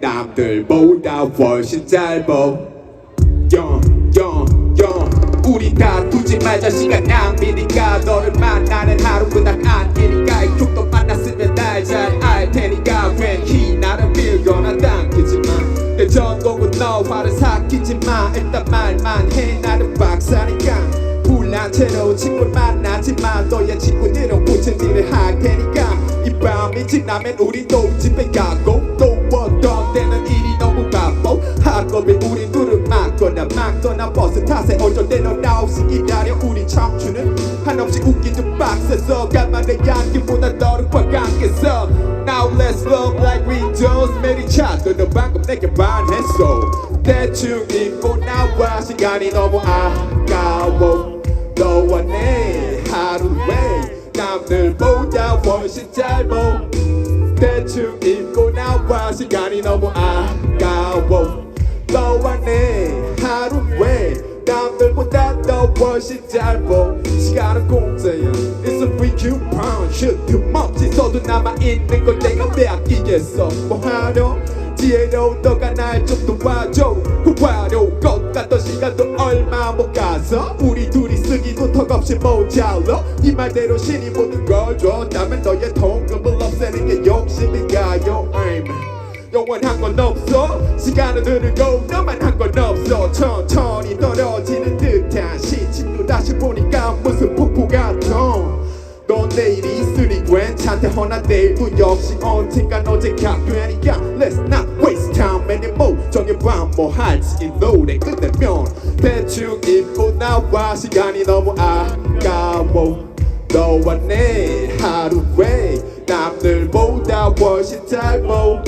남들보다 훨씬 짧어. 영영영. 우리 다투지 말자 시간 낭비니까 너를 만나는 하루보다 안기니까 이쪽도 만났으면 날 잘 알 테니까. 괜히 나를 밀거나 당기지마 내 전공은 너와를 삭히지마 일단 말만 해 나는 박사니까. 불난 채로 친구를 만나지만 너의 친구들은 무슨 일을 할 테니까. 이 밤이 지나면 우리 또 집에 가고 또 맞거나 맞거나 버스 타세 어쩔 때는 나 없이 기다려. 우리 청춘은 한없이 웃기는 박스에서 간만에 양기보다 꽉 안겠어. Now let's love like met each other. 너 방금 내게 반했어. 대충 잊고 나와 시간이 너무 아까워. 너와 내 하루에 남들보다 훨씬 짧아 대충 잊고 나와 시간이 너무 아까워 더 훨씬 짧아 시간은 공짜야. It's a free coupon 쉴틈없이 써도 남아있는 걸 내가 왜 아끼겠어. 뭐하려 지혜로운 너가 날 좀 도와줘. 후화로울 같던 시간도 얼마 못 가서. 우리 둘이 쓰기도 턱없이 모자라. 이 말대로 신이 모든 걸 줬다면 너의 통금을 없애는 게 욕심인가요. I'm 영원한 건 없어. 시간은 흐르고 너만 한 건 없어. 천천히 떨어지 무슨 폭포 같아 넌 내일이 있으니 괜찮대 허나 내일도 역시 언젠간 어제가 되니까 Let's not waste time anymore. 저녁 밤뭐 할지 이 노래 끝내면 대충 잊고 나와 시간이 너무 아까워. 너와 내 하루에 남들보다 훨씬 짧아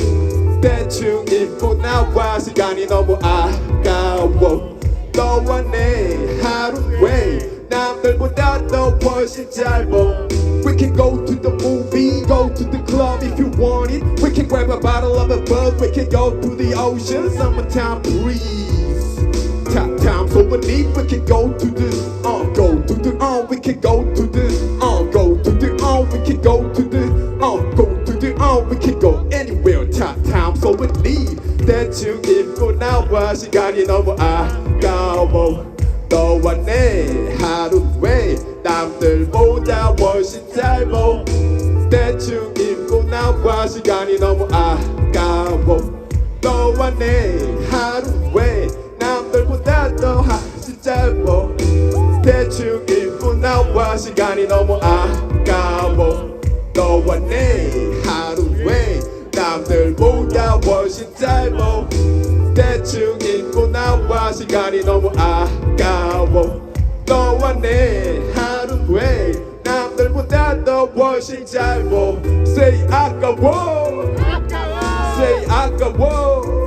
대충 잊고 나와 시간이 너무 아까워. 너와 내 하루에 nothing without no words and gyro. We can go to the movie, go to the club if you want it. We can grab a bottle of a bug, we can go to the ocean, summertime breeze. Top time so need, we can go to the uh, go to the uh, we can go to the uh, go to the uh, we can go to the uh, go to the uh, we can go anywhere. Top time so need, that you give for now, she got it over. I got more. to 하루에 남들보다 훨씬 짧아 대충 잊고 나와 시간이 너무 아까워. 너와 내 하루에 남들보다 더 훨씬 짧아 대충 잊고 나와 시간이 너무 아까워. 너와 내 하루에 남들보다 훨씬 짧아 대충 잊고 나와 시간이 너무 아까워 worship Jaibo. Say, I Say, Akawo.